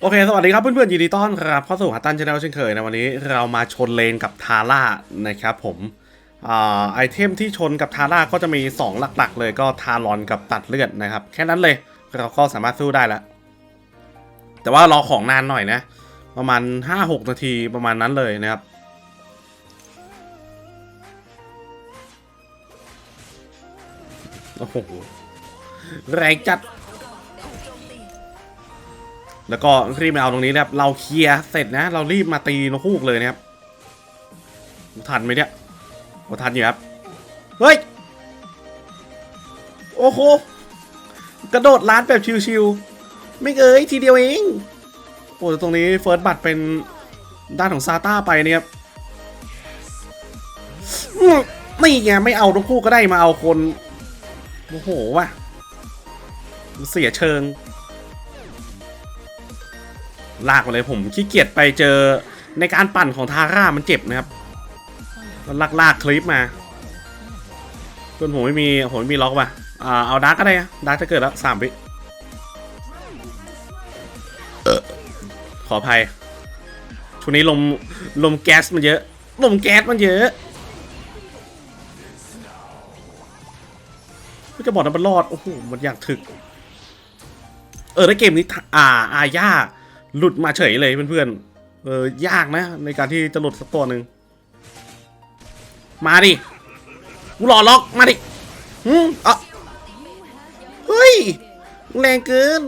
โอเค สวัสดีครับเพื่อนๆยินดีต้อนรับเข้าสู่ฮัตตันชาแนลเช่นเคยนะวันนี้เรามาชนเลนกับทาร่านะครับผมอไอเทมที่ชนกับทาร่าก็จะมี 2 หลักๆ เลยก็ทารอนกับตัดเลือดนะครับ แค่นั้นเลยเราก็สามารถสู้ได้แล้ว แต่ว่ารอของนานหน่อยนะ ประมาณ 5-6 นาทีประมาณนั้นเลยนะครับโอ้โหแรงจัด แล้วก็รีบมาเอาตรงนี้นะครับ เราเคลียร์เสร็จนะ เรารีบมาตีนกฮูกเลยนะครับ ทันไหมเนี่ยโอ้ทันอยู่ครับ เฮ้ย โอ้โห กระโดดล้านแบบชิวๆ ไม่เอ้ยทีเดียวเอง โอ้ตรงนี้เฟิร์สบัตเป็นด้านของซาต้าไปเนี่ยครับนี่ไงไม่เอาตรงคู่ก็ได้มาเอาคน โอ้โหว่ะ เสียเชิง ลากมาเลยผมขี้เกียจไปเจอในการปั่นของทาร่ามันเจ็บนะครับก็ลากลากคลิปมาส่วนผมไม่มีผมไม่มีล็อกว่ะอ่าเอาดาร์กก็ได้นะดาร์กจะเกิดแล้วสามวิขออภัยช่วงนี้ลมลมแก๊สมันเยอะลมแก๊สมันเยอะก็จะบอกนะมันรอดโอ้โหมันอยากถึก เออในเกมนี้อ่าอาญา หลุดมาเฉยเลยเพื่อนๆ เออยากนะ ในการที่จะหลุดสักตัวหนึ่ง มาดิ กูรอล็อก มาดิอืมอะเฮ้ย แรงเกิน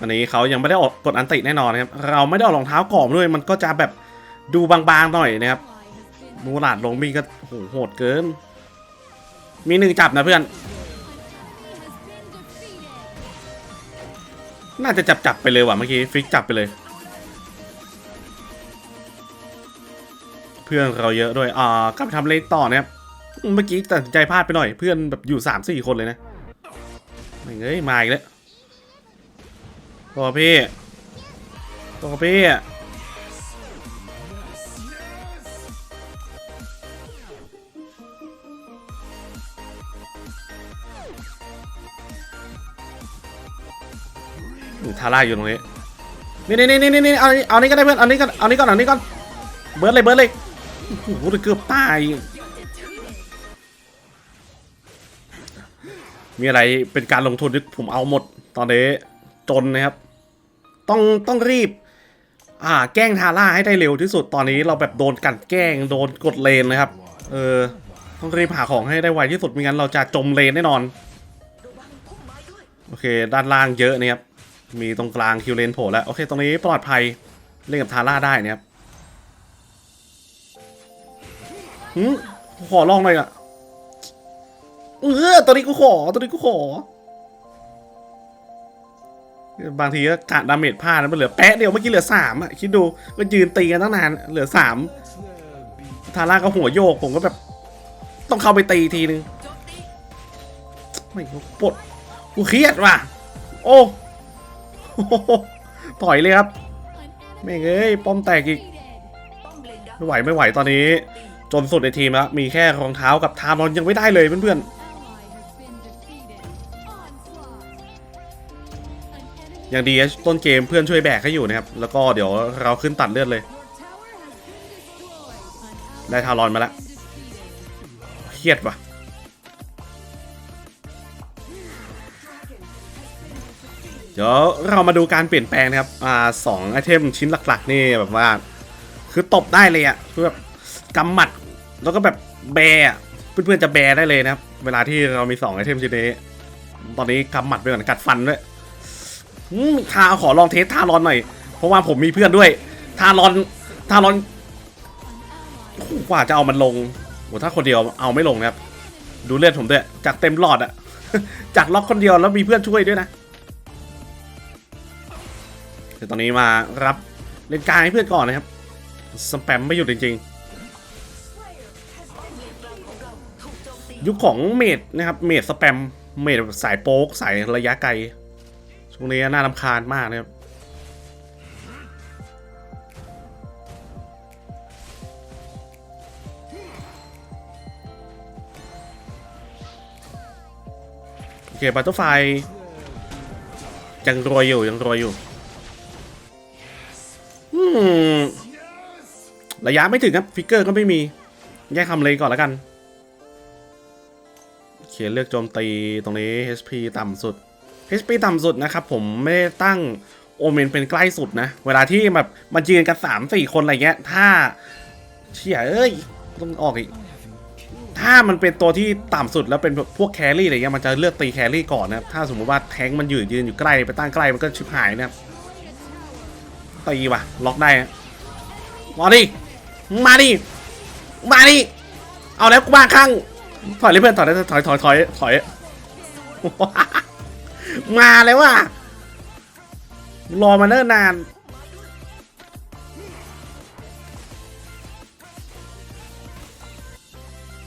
อันนี้เขายังไม่ได้ออกกดอันติแน่นอนนะครับ เราไม่ได้เอารองเท้ากรอบด้วย มันก็จะแบบดูบางๆหน่อยนะครับมูหลาดลงมีก็โหโหดเกิน มีหนึ่งจับนะเพื่อน น่าจะจับจับไปเลยว่ะเมื่อกี้ฟิกจับไปเลย เพื่อนเราเยอะด้วยอ่ากลับไปทำเลนต่อนะครับเมื่อกี้ตัดใจพลาดไปหน่อย เพื่อนแบบอยู่สามสี่คนเลยนะไม่เงยมาอีกแล้วตัวพี่ตัวพี่ ทาร่าอยู่ตรงนี้นี่นี่นี่นี่นี่เอาเอานี้ก็ได้เพื่อนเอานี้ก่อนเอานี้ก่อนเอานี้ก่อนเบิร์ดเลยเบิร์ดเลยโอ้โหเกือบตายมีอะไรเป็นการลงทุนที่ผมเอาหมดตอนนี้จนนะครับ ต้องต้องรีบ อ่า แกล้งทาร่าให้ได้เร็วที่สุดตอนนี้เราแบบโดนกันแกล้งโดนกดเลนนะครับ เออ ต้องรีบหาของให้ได้ไวที่สุดไม่งั้นเราจะจมเลนแน่นอน โอเค ด้านล่างเยอะนะครับ มีตรงกลางคิวเลนโผล่แล้ว โอเค ตรงนี้ปลอดภัยเล่นกับทาร่าได้นะครับหืมขอลองหน่อยอะเออตัวนี้กูขอตัวนี้กูขอ บางทีก็กะดาเมจพลาดนะมันเหลือแป๊ะเดียวเมื่อกี้เหลือสามอะคิดดูก็ยืนตีกันตั้งนาน เหลือสามทาร่าก็หัวโยกผมก็แบบ ต้องเข้าไปตีทีนึงไม่ปวดกูเครียดว่ะ โอ้ ต่อยเลยครับ ไม่เอ้ยป้อมแตกอีก ไม่ไหวไม่ไหวตอนนี้ จนสุดในทีมแล้วมีแค่รองเท้ากับทารอนยังไม่ได้เลยเพื่อนๆยังดีต้นเกมเพื่อนช่วยแบกให้อยู่นะครับ แล้วก็เดี๋ยวเราขึ้นตัดเลือดเลย ได้ทารอนมาแล้วเครียดว่ะ เดี๋ยวเรามาดูการเปลี่ยนแปลงนะครับ อ่าสองไอเทมชิ้นหลักๆ นี่แบบว่า คือตบได้เลยอะคือแบบกำหมัด แล้วก็แบบแบร์อะเพื่อนๆจะแบร์ได้เลยนะครับ เวลาที่เรามีสองไอเทมชิ้นนี้ ตอนนี้กำหมัดไปก่อนกัดฟันด้วยทาขอลองเทสทารอนหน่อย เพราะว่าผมมีเพื่อนด้วย ทารอน ทารอนกว่าจะเอามันลงโหถ้าคนเดียวเอาไม่ลงนะครับ ดูเลือดผมด้วย จากเต็มหลอดอะจากล็อกคนเดียวแล้วมีเพื่อนช่วยด้วยนะ เดี๋ยวตอนนี้มารับเล่นกลางให้เพื่อนก่อนนะครับสแปมไม่หยุดจริงๆ ยุคของเมดนะครับ เมดสแปม เมดสายโป๊กสายระยะไกล ช่วงนี้น่ารำคาญมากนะครับโอเคบัตเตอร์ไฟยังรวยอยู่ยังรวยอยู่ ระยะไม่ถึงครับฟิกเกอร์ก็ไม่มี แยกคำเลยก่อนแล้วกันโอเคเลือกโจมตีตรงนี้ HP ต่ำสุด HP ต่ำสุดนะครับผมไม่ได้ตั้งโอเมนเป็นใกล้สุดนะ เวลาที่แบบมายืนกันสามสี่คนอะไรเงี้ย ถ้าเชี่ยเอ้ยต้องออกอีก ถ้ามันเป็นตัวที่ต่ำสุดแล้วเป็นพวกแครี่อะไรเงี้ยมันจะเลือกตีแครี่ก่อนนะถ้าสมมติว่าแทงค์มันยืนยืนอยู่ใกล้ไปตั้งใกล้มันก็ชิบหายนะครับ ตีว่ะ ล็อกได้ มาดิ มาดิ มาดิ เอาแล้วกูมาข้าง ถอยเลยเพื่อน ถอยเลยถอยถอยถอยถอย มาแล้วว่ะ รอมาเนิ่นนาน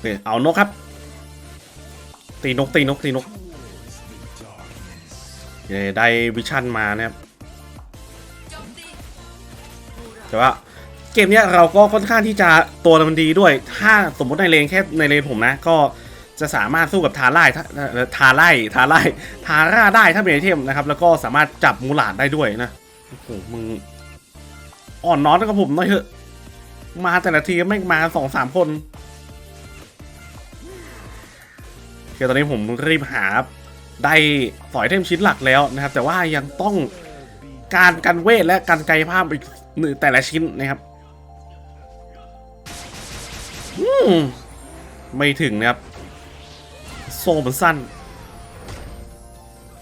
นี่เอานกครับ ตีนกตีนกตีนกเย้ได้วิชั่นมานะครับ แต่ว่าเกมเนี้ยเราก็ค่อนข้างที่จะตัวมันดีด้วย ถ้าสมมติในเลนแค่ในเลนผมนะ ก็จะสามารถสู้กับทาร่าถ้าเอ่ทาไล่ทาไล่ทาร่าได้ถ้าเป็นไอเทมนะครับ แล้วก็สามารถจับมูหลาดได้ด้วยนะโอ้โหมึงอ่อนน้อนกับผมหน่อยเถอะ มาแต่ละทีไม่มาสองสามคนโอเคตอนนี้ผมรีบหาได้สอยเทมชิ้นหลักแล้วนะครับ แต่ว่ายังต้องการกันเวทและการกายภาพอีก แต่ละชิ้นนะครับมไม่ถึงนะครับ โซ่มันสั้น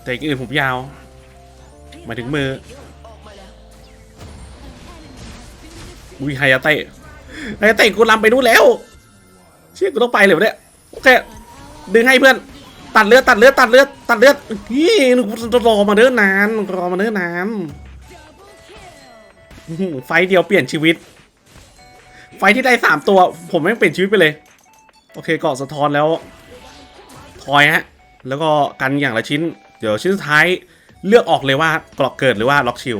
แต่อื่นผมยาว มาถึงมืออุ้ยไฮยาเตะไฮยาเตะกูลำไปนู่นแล้ว เชี่ยกูต้องไปเลยวะเนี่ยโอเค ดึงให้เพื่อน ตัดเลือดตัดเลือดตัดเลือดตัดเลือดนี่รอมาเนิ่นนานรอมาเนิ่นนาน ไฟเดียวเปลี่ยนชีวิต ไฟที่ได้สามตัว ผมไม่งเปลี่ยนชีวิตไปเลย โอเคเกาะสะท้อนแล้ว ทอยฮะ แล้วก็กันอย่างละชิ้น เดี๋ยวชิ้นสุดท้ายเลือกออกเลยว่าเกราะเกิดหรือว่าล็อกชิล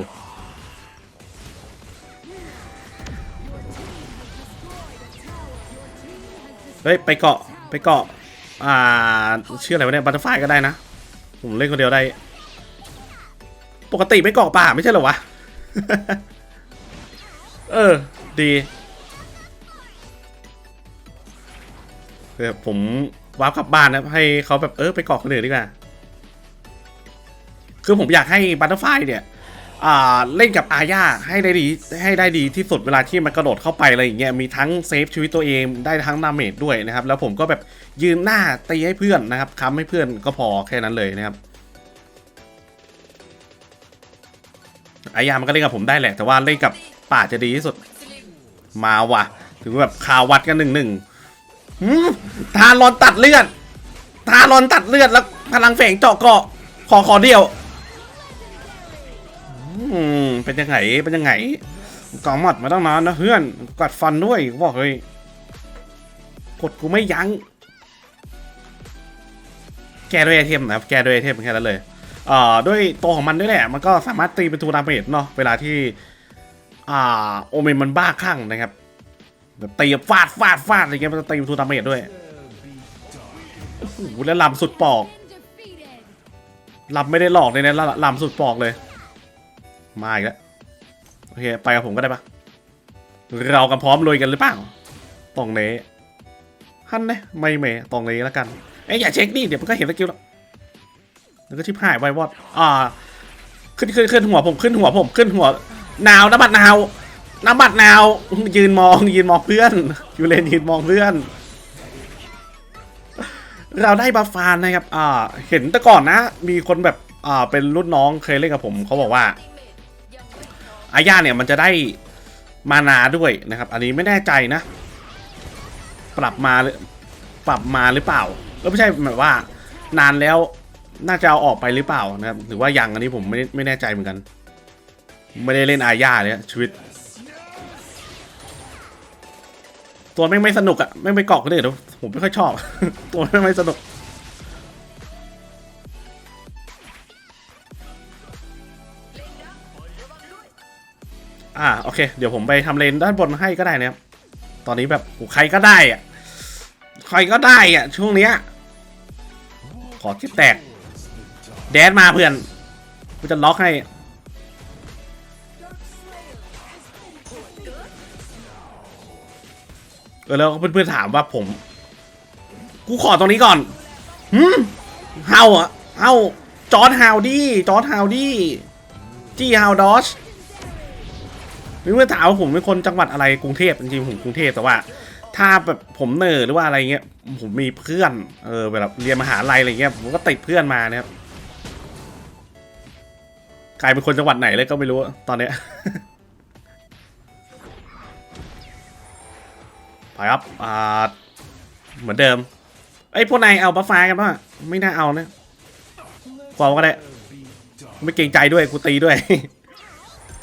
เฮ้ยไปเกาะไปเกาะอ่าชื่ออะไรวะเนี่ยบัตเตอร์ไฟก็ได้นะ ผมเล่นคนเดียวได้ ปกติไม่เกาะป่าไม่ใช่เหรอวะ เออ ดีเดี๋ยวผมวาร์ปกลับบ้านนะให้เขาแบบเออไปเกาะคนอื่นดีกว่า คือผมอยากให้บัตเตอร์ไฟเนี่ยเล่นกับอาญาให้ได้ดีให้ได้ดีที่สุดเวลาที่มันกระโดดเข้าไปอะไรอย่างเงี้ยมีทั้งเซฟชีวิตตัวเองได้ทั้งดาเมจด้วยนะครับ แล้วผมก็แบบยืนหน้าตีให้เพื่อนนะครับค้ำให้เพื่อนก็พอแค่นั้นเลยนะครับอาญามันก็เล่นกับผมได้แหละ แต่ว่าเล่นกับ ป่าจะดีที่สุด มาว่ะ ถือว่าแบบคาวัดกันหนึ่งหนึ่งทารอนตัดเลือดทารอนตัดเลือดแล้วพลังแฝงเจาะเกาะขอขอเดียวอืมเป็นยังไงเป็นยังไงกอหมดมาตั้งนานนะเพื่อนกัดฟันด้วยบอกเลยกดกูไม่ยัง้งแกด้วยไอเทมนะครับแกด้วยไอเทมแค่นั้นเลยเอ่อด้วยตัวของมันด้วยแหละ มันก็สามารถตีเป็นตัวดาเมจเนาะเวลาที่ อ่าโอเมนมันบ้าคลั่งนะครับแบบตีฟาดฟาดฟาดอะไรเงี้ยมันจะตีเป็นตัวดาเมจด้วยโอ้โหแล้วลำสุดปอกลำไม่ได้หลอกเลยนะลำสุดปอกเลยมาอีกแล้วโอเคไปกับผมก็ได้ปะเรากันพร้อมลุยกันหรือเปล่าตรงเนี้ฮันเนี่ไม่เมตรงเนี้แล้วกันเอ้ยอย่าเช็คดิเดี๋ยวมันก็เห็นสกิลแล้วแล้วก็ชิบหายไววอดอ่าขึ้นขึ้นขึ้นหัวผมขึ้นหัวผมขึ้นหัว หนาวน้ำบัดหนาวน้ำบัดหนาวยืนมองยืนมองเพื่อนอยู่เลนยืนมองเพื่อน เราได้บัฟฟานนะครับอ่าเห็นแต่ก่อนนะ มีคนแบบอ่าเป็นรุ่นน้องเคยเล่นกับผมเขาบอกว่าอาญาเนี่ยมันจะได้มานาด้วยนะครับ อันนี้ไม่แน่ใจนะ ปรับมาหรือปรับมาหรือเปล่าแล้วไม่ใช่แบบว่า นานแล้วน่าจะเอาออกไปหรือเปล่านะครับหรือว่ายังอันนี้ผมไม่ไม่แน่ใจเหมือนกัน ไม่ได้เล่นอาญาเลยอะชีวิต ตัวแม่งไม่สนุกอะแม่งไปเกาะคนอื่นแล้วผมไม่ค่อยชอบ ตัวแม่งไม่สนุกอ่าโอเค เดี๋ยวผมไปทำเลนด้านบนให้ก็ได้นะครับตอนนี้แบบโหใครก็ได้อะใครก็ได้อะช่วงเนี้ยขอคิดแตก แดนมาเพื่อนกูจะล็อกให้ เออแล้วเพื่อนๆถามว่าผม กูขอตรงนี้ก่อนหืมเฮาอะเฮาจอร์ดฮาวดี้จอร์ดฮาวดี้จี้ฮาวดอชเพื่อนๆถามว่าผมเป็นคนจังหวัดอะไรกรุงเทพจริงๆผมกรุงเทพแต่ว่า ถ้าแบบผมเนอร์หรือว่าอะไรเงี้ย ผมมีเพื่อน เออแบบเรียนมหาลัยอะไรเงี้ยผมก็ติดเพื่อนมานะครับกลายเป็นคนจังหวัดไหนเลยก็ไม่รู้ตอนเนี้ย ไปครับอ่าเหมือนเดิมไอ้ยพวกนายเอาบัฟฟ้ากันป่ะไม่น่าเอานะความก็ได้ ไม่เกรงใจด้วยกูตีด้วย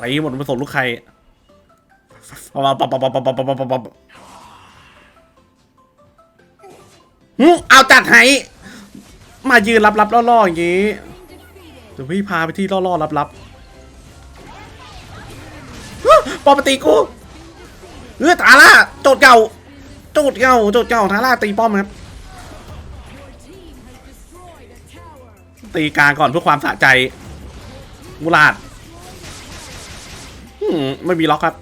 ตีหมดไม่สนลูกใครปับปับปับปับปับปับปับปับปับเอาจัดให้มายืนรับๆล่อๆอย่างงี้เดี๋ยวพี่พาไปที่ล่อๆรับๆฮึปอมาตีกูเออทาร่าโจดเก่า โจดเก่าโจดเก่าทาร่าตีป้อมครับตีกลางก่อนเพื่อความสะใจมูลาดไม่มีล็อกครับ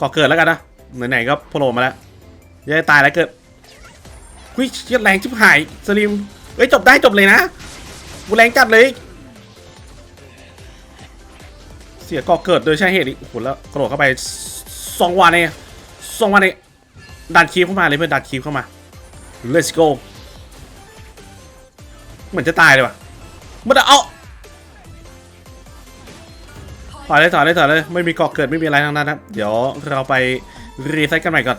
ก่อเกิดแล้วกันนะไหนๆก็โผล่มาแล้วยังตายแล้วเกิดคุยเชี่ยแรงชิบหายสลิมเอ้ยจบได้จบเลยนะกูแรงจัดเลย เสียก่อเกิดโดยใช่เหตุอีกโอ้โหแล้วกระโดดเข้าไปสองวันเองสองวันเอง ดันคีบเข้ามาเลยเพื่อนดันคีบเข้ามา let's go เหมือนจะตายเลยว่ะมันเอาถอเลยถอเลยถอเลยไม่มีเกาะเกิดไม่มีอะไรทั้งนั้นครับ เดี๋ยวเราไปรีเซ็ตกันใหม่ก่อน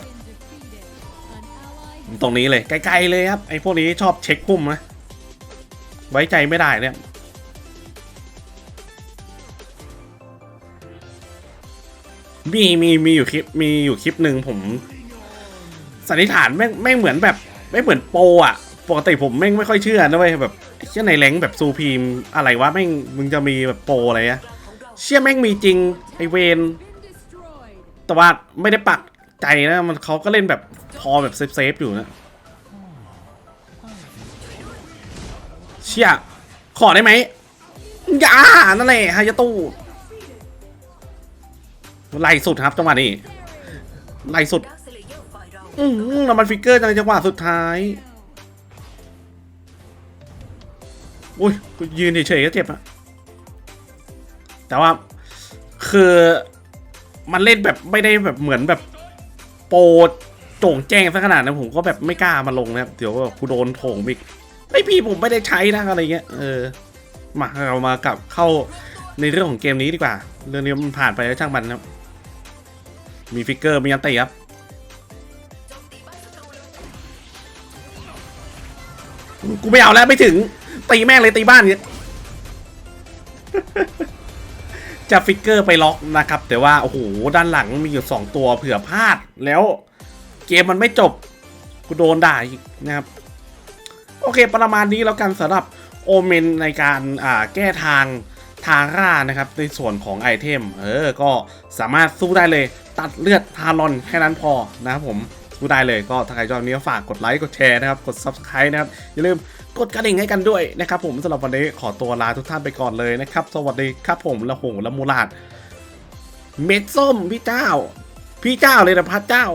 ตรงนี้เลยไกลๆเลยครับไอ้พวกนี้ชอบเช็คพุ่มนะไว้ใจไม่ได้เนี่ยมีมีมีอยู่คลิปมีอยู่คลิปหนึ่งผม สันนิษฐานแม่งแม่งเหมือนแบบไม่เหมือนโปรอะปกติผมแม่งไม่ค่อยเชื่อนะเว้ยแบบเชื่อในแรงแบบซูพีมอะไรวะแม่งมึงจะมีแบบโปอะไรอะเชื่อแม่งมีจริงไอเวนแต่ว่าไม่ได้ปักใจนะมันเขาก็เล่นแบบพอแบบเซฟเซฟๆอยู่นะเชี่ยขอได้ไหมอย่านั่นแหละฮายาตู้ไล่สุดครับจังหวะนี้ไล่สุด อืมแล้วมันฟิกเกอร์ในจังหวะสุดท้ายอุ้ยกูยืนเฉยๆก็เจ็บอะแต่ว่าคือมันเล่นแบบไม่ได้แบบเหมือนแบบโปรโจ่งแจ้งซะขนาดนั้นผมก็แบบไม่กล้ามาลงนะครับเดี๋ยวกูโดนโถงอีกไม่พี่ผมไม่ได้ใช้นะอะไรเงี้ยเออมาเรามากลับเข้าในเรื่องของเกมนี้ดีกว่า เรื่องนี้มันผ่านไปแล้วช่างมันครับ มีฟิกเกอร์มีอันตีครับ กูไม่เอาแล้วไม่ถึง ตีแม่งเลยตีบ้านเนี่ยจะฟิกเกอร์ไปล็อกนะครับ แต่ว่า โอ้โห ด้านหลังมีอยู่ 2 ตัวเผื่อพลาดแล้วเกมมันไม่จบ กูโดนด่าอีกนะครับ โอเคประมาณนี้แล้วกันสำหรับโอเมนในการอ่าแก้ทางทาร่านะครับ ในส่วนของไอเทม เออ ก็สามารถสู้ได้เลย ตัดเลือดทารอนแค่นั้นพอนะครับผม สู้ได้เลยก็ถ้าใครชอบนี้ก็ฝากกดไลค์กดแชร์นะครับกด Subscribe นะครับอย่าลืมกดกระดิ่งให้กันด้วยนะครับผมสำหรับวันนี้ขอตัวลาทุกท่านไปก่อนเลยนะครับ สวัสดีครับผมละหงละมูลาดเม็ดส้มพี่เจ้า พี่เจ้าเลยนะพระเจ้า